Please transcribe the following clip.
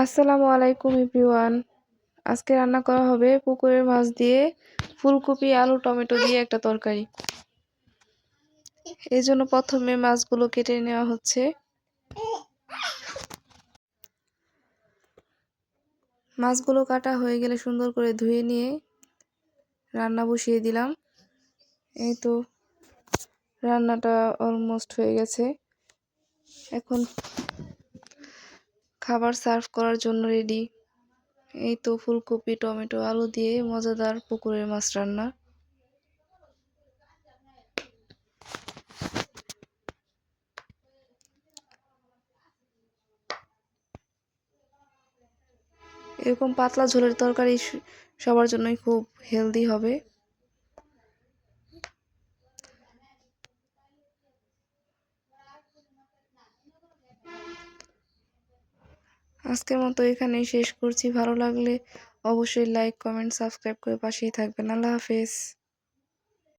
আসসালামু আলাইকুম এভরিওয়ান। আজকে রান্না করা হবে পুকুরের মাছ দিয়ে ফুলকপি, আলু, টমেটো দিয়ে একটা তরকারি। এই জন্য প্রথমে মাছগুলো কেটে নেওয়া হচ্ছে। মাছগুলো কাটা হয়ে গেলে সুন্দর করে ধুয়ে নিয়ে রান্না বসিয়ে দিলাম। এই তো রান্নাটা অলমোস্ট হয়ে গেছে। এখন খাবার সার্ভ করার জন্য রেডি। এই তো ফুলকপি, টমেটো, আলু দিয়ে মজাদার পুকুরের মাছ রান্না। এরকম পাতলা ঝোলের তরকারি সবার জন্যই খুব হেলদি হবে। আজকের মতো এখানেই শেষ করছি। ভালো লাগলে অবশ্যই লাইক কমেন্ট সাবস্ক্রাইব করে পাশেই থাকবেন। আল্লাহ হাফেজ।